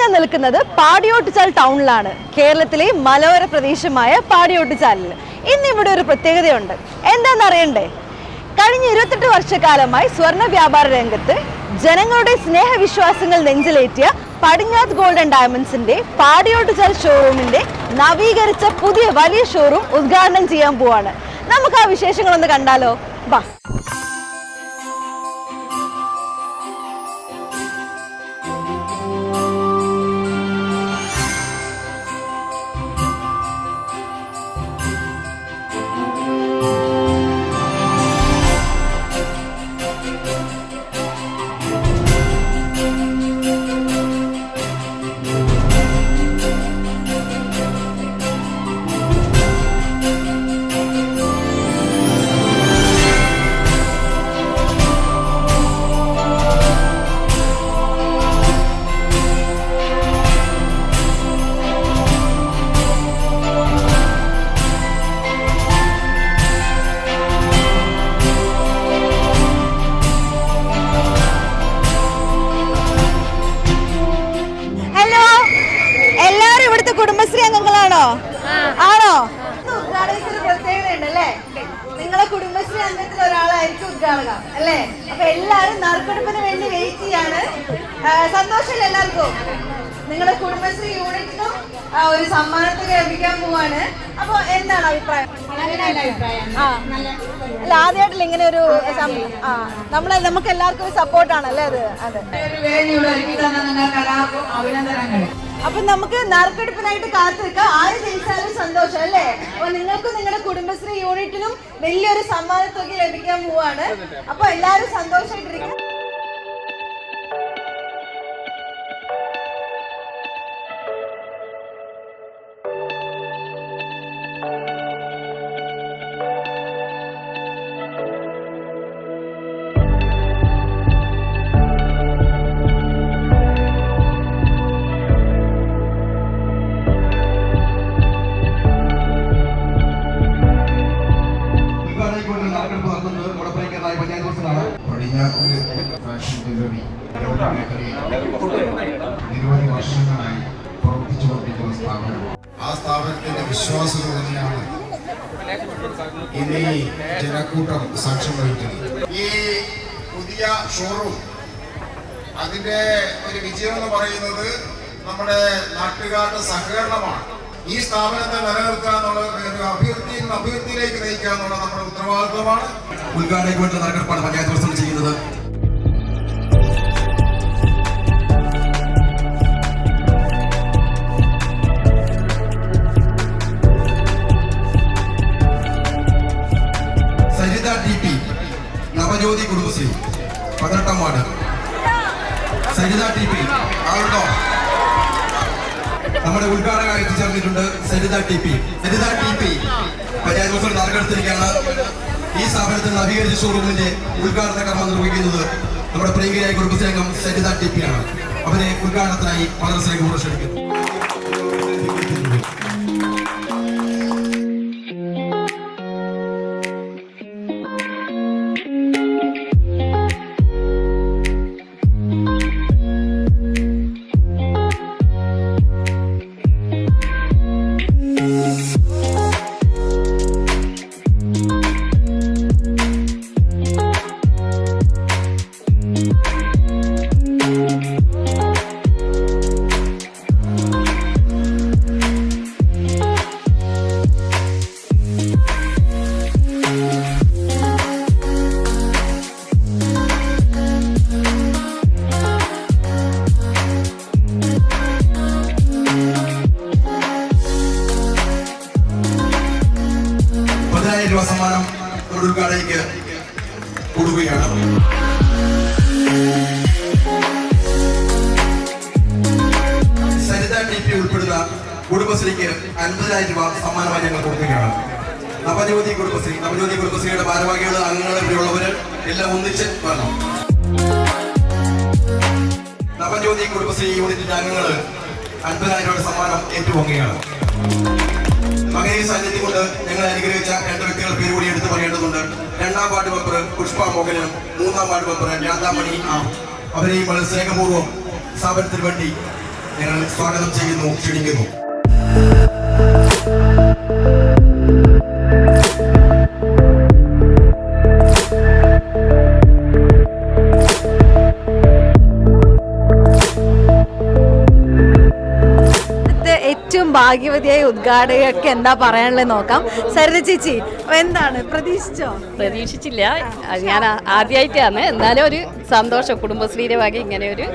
ഞാൻ നിൽക്കുന്നത് പാടിയോട്ടിച്ചാൽ ടൗണിലാണ്. കേരളത്തിലെ മലയോര പ്രദേശമായ പാടിയോട്ടിച്ചാലിൽ ഇന്ന് ഇവിടെ ഒരു പ്രത്യേകതയുണ്ട്. എന്താണെന്ന് അറിയണ്ടേ? കഴിഞ്ഞ ഇരുപത്തെട്ട് വർഷക്കാലമായി സ്വർണ വ്യാപാര രംഗത്ത് ജനങ്ങളുടെ സ്നേഹവിശ്വാസങ്ങൾ നെഞ്ചിലേറ്റിയ പടിഞ്ഞാത് ഗോൾഡൻ ഡയമണ്ട്സിന്റെ പാടിയോട്ടിച്ചാൽ ഷോറൂമിന്റെ നവീകരിച്ച പുതിയ വലിയ ഷോറൂം ഉദ്ഘാടനം ചെയ്യാൻ പോവാണ്. നമുക്ക് ആ വിശേഷങ്ങളൊന്ന് കണ്ടാലോ? വാ. കുടുംബശ്രീ അംഗങ്ങളാണോ? ആണോ? ഉദ്ഘാടനത്തിന് പ്രത്യേകതയുണ്ടല്ലേ? നിങ്ങളെ കുടുംബശ്രീ അംഗത്തിൽ ഒരാളായിരിക്കും ഉദ്ഘാടകം അല്ലേ? അപ്പൊ എല്ലാരും നറുക്കെടുപ്പിന് വേണ്ടി വെയിറ്റ് ചെയ്യാണ്. സന്തോഷമില്ല എല്ലാവർക്കും? നിങ്ങളെ കുടുംബശ്രീ യൂണിറ്റിനും ഒരു സമ്മാനത്തുക ലഭിക്കാൻ പോവാണ്. അപ്പൊ എന്താണ് അഭിപ്രായം? ആ. അല്ല ആദ്യമായിട്ടില്ല ഇങ്ങനെ ഒരു ആ. നമ്മളെ നമുക്ക് എല്ലാവർക്കും ഒരു സപ്പോർട്ടാണ് അല്ലേ അത്? അതെ. അപ്പൊ നമുക്ക് നറുക്കെടുപ്പിനായിട്ട് കാത്തിരിക്കാം. ആര് ജയിച്ചാലും സന്തോഷം അല്ലേ? അപ്പൊ നിങ്ങൾക്കും നിങ്ങളുടെ കുടുംബശ്രീ യൂണിറ്റിനും വലിയൊരു സമ്മാനത്തുക ലഭിക്കാൻ പോവാണ്. അപ്പൊ എല്ലാവരും സന്തോഷമായിട്ടിരിക്കും ആ വിശ്വാസം തന്നെയാണ് ഇന്ന് ഈ ജനക്കൂട്ടം സാക്ഷ്യം വഹിക്കുന്നത്. ഈ പുതിയ ഷോറൂം അതിന്റെ ഒരു വിജയം എന്ന് പറയുന്നത് നമ്മുടെ നാട്ടുകാരുടെ സഹകരണമാണ്. ഈ സ്ഥാപനത്തെ നിലനിർത്തുക എന്നുള്ളത് ഒരു അഭിവൃദ്ധിയിലേക്ക് നയിക്കുക എന്നുള്ളത് നമ്മുടെ ഉത്തരവാദിത്വമാണ്. നറുക്കെടുപ്പാണ് പഞ്ചായത്ത് പ്രസിഡന്റ് ചെയ്യുന്നത് നവജ്യോതി കുടുംബശ്രീ. പതിനെട്ടാം വാർഡ്. Saritha T P. ആളുണ്ടോ? നമ്മുടെ ഉദ്ഘാടക എത്തിച്ചേർന്നിട്ടുണ്ട് Saritha T P. Saritha T P. Panchayat president നറുക്കെടുത്തിരിക്കുകയാണ് ഈ സ്ഥാപനത്തിൽ നവീകരിച്ച ഷോറൂമിന്റെ ഉദ്ഘാടന കർമ്മം നിർവഹിക്കുന്നത് നമ്മുടെ പ്രിയങ്കരായ കുടുംബശ്രീ അംഗം സരിത ടി പി ആണ്. അവരെ ഉദ്ഘാടനത്തിനായി മദ്രസയിലേക്ക് ക്ഷണിക്കുന്നു കുടുംബശ്രീക്ക് അൻപതിനായിരം രൂപ സമ്മാനമായി ഞങ്ങൾ കൊടുക്കുകയാണ്. നവജ്യോതി കുടുംബശ്രീ. നവജ്യോതി കുടുംബശ്രീയുടെ ഭാരവാഹികൾ അംഗങ്ങൾ ഇവിടെയുള്ളവര് എല്ലാം ഒന്നിച്ച് വരണം. നവജ്യോതി കുടുംബശ്രീ യൂണിറ്റിന്റെ അംഗങ്ങൾ അൻപതിനായിരം രൂപയുടെ സമ്മാനം ഏറ്റുപൊങ്ങുകയാണ് മകനെ സാന്നിധ്യം കൊണ്ട് ഞങ്ങൾ അനുഗ്രഹിച്ച രണ്ട് വ്യക്തികൾ പേര് കൂടി എടുത്തു പറയേണ്ടതുണ്ട്. രണ്ടാം വാർഡ് മെമ്പർ പുഷ്പ മോഹനും മൂന്നാം വാർഡ് മെമ്പർ രാധാമണി ആ അവരെയും വളരെ സ്നേഹപൂർവം സ്ഥാപനത്തിന് വേണ്ടി ഞങ്ങൾ സ്വാഗതം ചെയ്യുന്നു ക്ഷണിക്കുന്നു. ഭാഗ്യവതിയായ ഉദ്ഘാടകർക്ക് എന്താ പറയാനുള്ളത് നോക്കാം. സരിത ചേച്ചി എന്താണ്? പ്രതീക്ഷിച്ചോ? പ്രതീക്ഷിച്ചില്ല. ഞാൻ ആദ്യമായിട്ടാണ് എന്നാലും ഒരു സന്തോഷം കുടുംബശ്രീയുടെ വക ഇങ്ങനെ ഒരു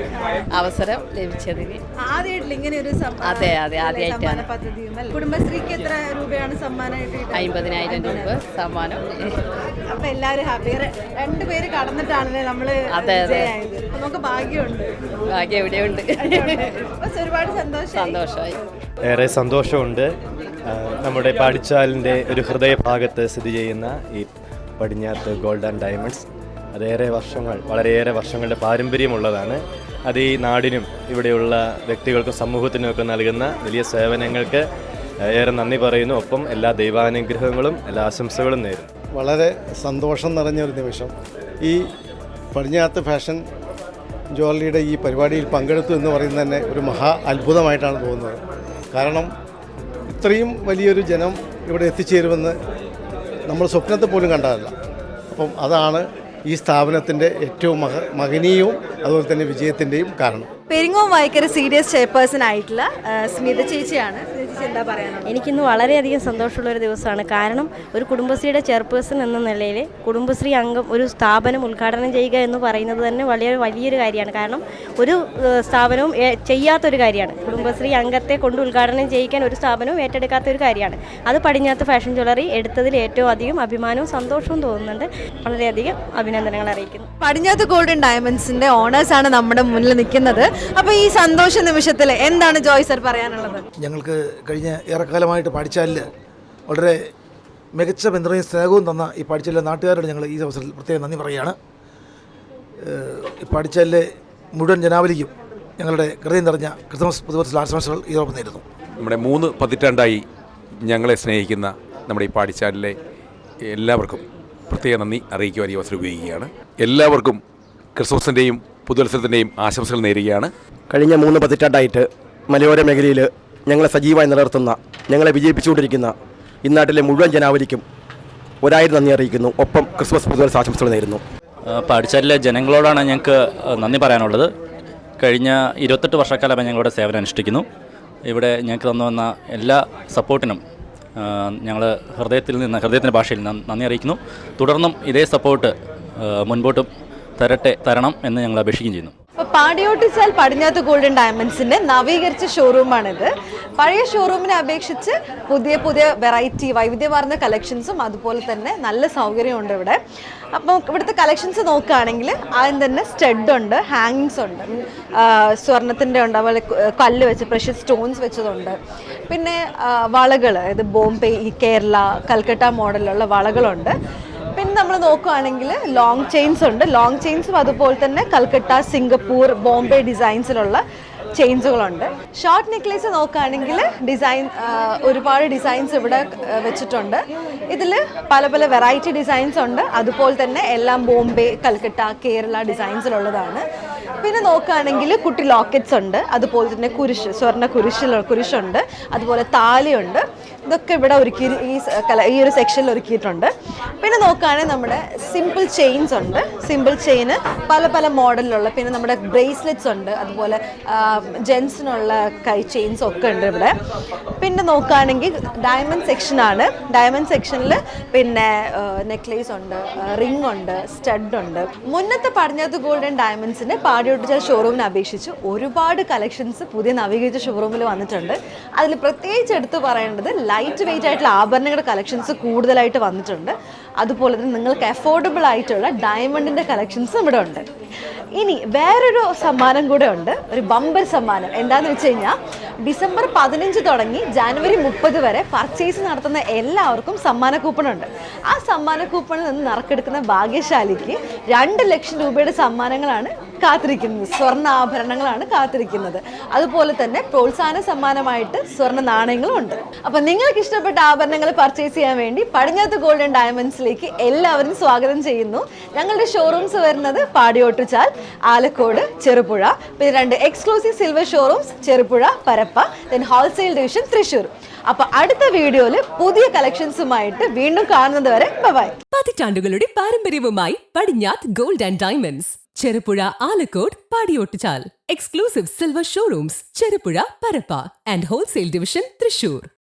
അവസരം ലഭിച്ചതിന്. ആദ്യമായിട്ടില്ല ഇങ്ങനെ ഒരു അതെ, അതെ, ആദ്യമായിട്ടാണ്. കുടുംബശ്രീക്ക് എത്ര രൂപയാണ് സമ്മാനമായിട്ട്? അമ്പതിനായിരം രൂപ സമ്മാനം. അപ്പൊ എല്ലാരും ഹാപ്പി. രണ്ടുപേര് കടന്നിട്ടാണല്ലേ നമ്മൾ അതെ, അതെ. നമുക്ക് ഭാഗ്യമുണ്ട്. ഭാഗ്യം എവിടെയുണ്ട് ഒരുപാട് സന്തോഷം സന്തോഷമായി. ഏറെ സന്തോഷമുണ്ട്. നമ്മുടെ പാടിച്ചാലിന്റെ ഒരു ഹൃദയഭാഗത്ത് സ്ഥിതി ചെയ്യുന്ന ഈ പടിഞ്ഞാത്ത് ഗോൾഡ് ആൻഡ് ഡയമണ്ട്സ്. അതേറെ വർഷങ്ങൾ വളരെയേറെ വർഷങ്ങളുടെ പാരമ്പര്യമുള്ളതാണ്. അത് ഈ നാടിനും ഇവിടെയുള്ള വ്യക്തികൾക്കും സമൂഹത്തിനും ഒക്കെ നൽകുന്ന വലിയ സേവനങ്ങൾക്ക് ഏറെ നന്ദി പറയുന്നു. ഒപ്പം എല്ലാ ദൈവാനുഗ്രഹങ്ങളും എല്ലാ ആശംസകളും നേരുന്നു. വളരെ സന്തോഷം നിറഞ്ഞ ഒരു നിമിഷം. ഈ പടിഞ്ഞാത്ത് ഫാഷൻ ജ്വല്ലറിയുടെ ഈ പരിപാടിയിൽ പങ്കെടുത്തു എന്ന് പറയുന്നത് തന്നെ ഒരു മഹാ അത്ഭുതമായിട്ടാണ് തോന്നുന്നത്. കാരണം ഇത്രയും വലിയൊരു ജനം ഇവിടെ എത്തിച്ചേരുമെന്ന് നമ്മൾ സ്വപ്നത്തെ പോലും കണ്ടതല്ല. അപ്പം അതാണ് ഈ സ്ഥാപനത്തിന്റെ ഏറ്റവും മഹ മകനീയവും അതുപോലെ തന്നെ വിജയത്തിന്റെയും കാരണം. Peringome Vayakkara C D S chairperson ആയിട്ടുള്ള സ്മിത ചേച്ചിയാണ്. എന്താ പറയാനുള്ളത്? എനിക്കിന്ന് വളരെയധികം സന്തോഷമുള്ള ഒരു ദിവസമാണ്. കാരണം ഒരു കുടുംബശ്രീയുടെ ചെയർപേഴ്സൺ എന്ന നിലയിൽ കുടുംബശ്രീ അംഗം ഒരു സ്ഥാപനം ഉദ്ഘാടനം ചെയ്യുക എന്ന് പറയുന്നത് തന്നെ വളരെ വലിയൊരു കാര്യമാണ്. കാരണം ഒരു സ്ഥാപനവും ചെയ്യാത്തൊരു കാര്യമാണ്. കുടുംബശ്രീ അംഗത്തെ കൊണ്ട് ഉദ്ഘാടനം ചെയ്യിക്കാൻ ഒരു സ്ഥാപനവും ഏറ്റെടുക്കാത്ത ഒരു കാര്യമാണ്. അത് പടിഞ്ഞാത്ത് ഫാഷൻ ജ്വല്ലറി എടുത്തതിൽ ഏറ്റവും അധികം അഭിമാനവും സന്തോഷവും തോന്നുന്നുണ്ട്. വളരെയധികം അഭിനന്ദനങ്ങൾ അറിയിക്കുന്നു. പടിഞ്ഞാത്ത് ഗോൾഡൻ ഡയമണ്ട്സിന്റെ ഓണേഴ്സ് ആണ് നമ്മുടെ മുന്നിൽ നിൽക്കുന്നത്. അപ്പോൾ ഈ സന്തോഷ നിമിഷത്തിൽ എന്താണ് ജോയ്സർ പറയാനുള്ളത്? ഞങ്ങൾക്ക് കഴിഞ്ഞ ഏറെക്കാലമായിട്ട് പാടിച്ചാലിൽ വളരെ മികച്ച പിന്തുണയും സ്നേഹവും തന്ന ഈ പാടിച്ചാലിലെ നാട്ടുകാരോട് ഞങ്ങൾ ഈ അവസരത്തിൽ പ്രത്യേകം നന്ദി പറയുകയാണ്. ഈ പാടിച്ചാലിലെ മുഴുവൻ ജനാവലിക്കും ഞങ്ങളുടെ ഹൃദയം നിറഞ്ഞ ക്രിസ്മസ് പുതുവത്സര ആശംസകൾ ഇതോടൊപ്പം നേരുന്നു. നമ്മുടെ മൂന്ന് പതിറ്റാണ്ടായി ഞങ്ങളെ സ്നേഹിക്കുന്ന നമ്മുടെ ഈ പാടിച്ചാലിലെ എല്ലാവർക്കും പ്രത്യേക നന്ദി അറിയിക്കുവാൻ ഈ അവസരം ഉപയോഗിക്കുകയാണ്. എല്ലാവർക്കും ക്രിസ്മസിന്റെയും പുതുവത്സരത്തിന്റെയും ആശംസകൾ നേരുകയാണ്. കഴിഞ്ഞ മൂന്ന് പതിറ്റാണ്ടായിട്ട് മലയോര മേഖലയിൽ ഞങ്ങളെ സജീവമായി നിലനിർത്തുന്ന ഞങ്ങളെ വിജയിപ്പിച്ചുകൊണ്ടിരിക്കുന്ന ഇന്നാട്ടിലെ മുഴുവൻ ജനാവലിക്കും ഒരായിരം നന്ദി അറിയിക്കുന്നു. ഒപ്പം ക്രിസ്മസ് പുതുവത്സര ആശംസകൾ നേരുന്നു. പാടിച്ചാലിലെ ജനങ്ങളോടാണ് ഞങ്ങൾക്ക് നന്ദി പറയാനുള്ളത്. കഴിഞ്ഞ ഇരുപത്തെട്ട് വർഷക്കാലമായി ഞങ്ങളുടെ സേവനം അനുഷ്ഠിക്കുന്നു. ഇവിടെ ഞങ്ങൾക്ക് തന്നു വന്ന എല്ലാ സപ്പോർട്ടിനും ഞങ്ങൾ ഹൃദയത്തിൽ നിന്ന് ഹൃദയത്തിന്റെ ഭാഷയിൽ നന്ദി അറിയിക്കുന്നു. തുടർന്നും ഇതേ സപ്പോർട്ട് മുൻപോട്ടും തരട്ടെ തരണം എന്ന് ഞങ്ങൾ അപേക്ഷിക്കുകയും ചെയ്യുന്നു. അപ്പൊ പാടിയോട്ടിച്ചാൽ പടിഞ്ഞാത്ത് ഗോൾഡൻ ഡയമണ്ട്സിന്റെ നവീകരിച്ച ഷോറൂമാണിത്. പഴയ ഷോറൂമിനെ അപേക്ഷിച്ച് പുതിയ പുതിയ വെറൈറ്റി വൈവിധ്യമാർന്ന കളക്ഷൻസും അതുപോലെ തന്നെ നല്ല സൗകര്യമുണ്ട് ഇവിടെ. അപ്പോൾ ഇവിടുത്തെ കളക്ഷൻസ് നോക്കുകയാണെങ്കിൽ ആദ്യം തന്നെ സ്റ്റഡ് ഉണ്ട് ഹാങ്ങിങ്സ് ഉണ്ട്. സ്വർണത്തിന്റെ ഉണ്ട് അതുപോലെ കല്ല് വെച്ച് പ്രഷ്യസ് സ്റ്റോൺസ് വെച്ചതുണ്ട്. പിന്നെ വളകൾ ഇത് ബോംബെ കേരള കൽക്കട്ട മോഡലിലുള്ള വളകളുണ്ട്. നമ്മൾ നോക്കുകയാണെങ്കിൽ ലോങ് ചെയിൻസ് ഉണ്ട്. ലോങ് ചെയിൻസും അതുപോലെ തന്നെ കൽക്കട്ട സിംഗപ്പൂർ ബോംബെ ഡിസൈൻസിലുള്ള ചെയിൻസുകളുണ്ട്. ഷോർട്ട് നെക്ലേസ് നോക്കുകയാണെങ്കിൽ ഡിസൈൻ ഒരുപാട് ഡിസൈൻസ് ഇവിടെ വെച്ചിട്ടുണ്ട്. ഇതിൽ പല പല വെറൈറ്റി ഡിസൈൻസ് ഉണ്ട്. അതുപോലെ തന്നെ എല്ലാം ബോംബെ കൽക്കട്ട കേരള ഡിസൈൻസിലുള്ളതാണ് പിന്നെ നോക്കുകയാണെങ്കിൽ കുട്ടി ലോക്കറ്റ്സ് ഉണ്ട് അതുപോലെ തന്നെ കുരിശ് സ്വർണ കുരിശിൽ കുരിശുണ്ട് അതുപോലെ താലിയുണ്ട്. ഇതൊക്കെ ഇവിടെ ഒരുക്കി ഈ കല- ഈ ഒരു സെക്ഷനിൽ ഒരുക്കിയിട്ടുണ്ട്. പിന്നെ നോക്കുകയാണെങ്കിൽ നമ്മുടെ സിമ്പിൾ ചെയിൻസ് ഉണ്ട്. സിമ്പിൾ ചെയിന് പല പല മോഡലിലുള്ള പിന്നെ നമ്മുടെ ബ്രേസ്ലെറ്റ്സ് ഉണ്ട് അതുപോലെ ജെൻസിനുള്ള കൈ ചെയിൻസ് ഒക്കെ ഉണ്ട് ഇവിടെ. പിന്നെ നോക്കുകയാണെങ്കിൽ ഡയമണ്ട് സെക്ഷനാണ് ഡയമണ്ട് സെക്ഷനിൽ പിന്നെ നെക്ലേസ് ഉണ്ട് റിംഗ് ഉണ്ട് സ്റ്റഡ് ഉണ്ട്. മുന്നത്തെ പടിഞ്ഞാത്ത് ഗോൾഡൻ ഡയമണ്ട്സിന്റെ പാടിയൊട്ടിച്ച ഷോറൂമിനെ അപേക്ഷിച്ച് ഒരുപാട് കളക്ഷൻസ് പുതിയ നവീകരിച്ച ഷോറൂമിൽ വന്നിട്ടുണ്ട്. അതിൽ പ്രത്യേകിച്ച് എടുത്തു പറയേണ്ടത് ലൈറ്റ് വെയിറ്റ് ആയിട്ടുള്ള ആഭരണങ്ങളുടെ കളക്ഷൻസ് കൂടുതലായിട്ട് വന്നിട്ടുണ്ട്. അതുപോലെ തന്നെ നിങ്ങൾക്ക് അഫോർഡബിൾ ആയിട്ടുള്ള ഡയമണ്ടിന്റെ കളക്ഷൻസും ഇവിടെ ഉണ്ട്. ഇനി വേറൊരു സമ്മാനം കൂടെ ഉണ്ട്. ഒരു ബമ്പർ സമ്മാനം. എന്താന്ന് വെച്ച് കഴിഞ്ഞാൽ ഡിസംബർ പതിനഞ്ച് തുടങ്ങി ജാനുവരി മുപ്പത് വരെ പർച്ചേസ് നടത്തുന്ന എല്ലാവർക്കും സമ്മാന കൂപ്പൺ ഉണ്ട്. ആ സമ്മാന കൂപ്പണിൽ നിന്ന് നറുക്കെടുക്കുന്ന ഭാഗ്യശാലിക്ക് രണ്ട് ലക്ഷം രൂപയുടെ സമ്മാനങ്ങളാണ് കാത്തിരിക്കുന്നത്. സ്വർണ ആഭരണങ്ങളാണ് കാത്തിരിക്കുന്നത്. അതുപോലെ തന്നെ പ്രോത്സാഹന സമ്മാനമായിട്ട് സ്വർണ നാണയങ്ങളും ഉണ്ട്. അപ്പൊ നിങ്ങൾക്ക് ഇഷ്ടപ്പെട്ട ആഭരണങ്ങൾ പർച്ചേസ് ചെയ്യാൻ വേണ്ടി പടിഞ്ഞാത്ത് ഗോൾഡൻ ഡയമണ്ട്സിലേക്ക് എല്ലാവരും സ്വാഗതം ചെയ്യുന്നു. ഞങ്ങളുടെ ഷോറൂംസ് വരുന്നത് പാടിയോട്ടുചാൽ ആലക്കോട് ചെറുപുഴ പിന്നെ രണ്ട് exclusive silver showrooms Cherupuzha Parappa then wholesale division Thrissur. അപ്പൊ അടുത്ത വീഡിയോയിൽ പുതിയ കളക്ഷൻസുമായിട്ട് വീണ്ടും കാണുന്നത് വരെ ബൈ പതിറ്റാണ്ടുകളുടെ പാരമ്പര്യവുമായി Padinjath gold and diamonds Cherupuzha Alakode Padiyottuchal. Exclusive silver showrooms Cherupuzha Parappa. And wholesale division Thrissur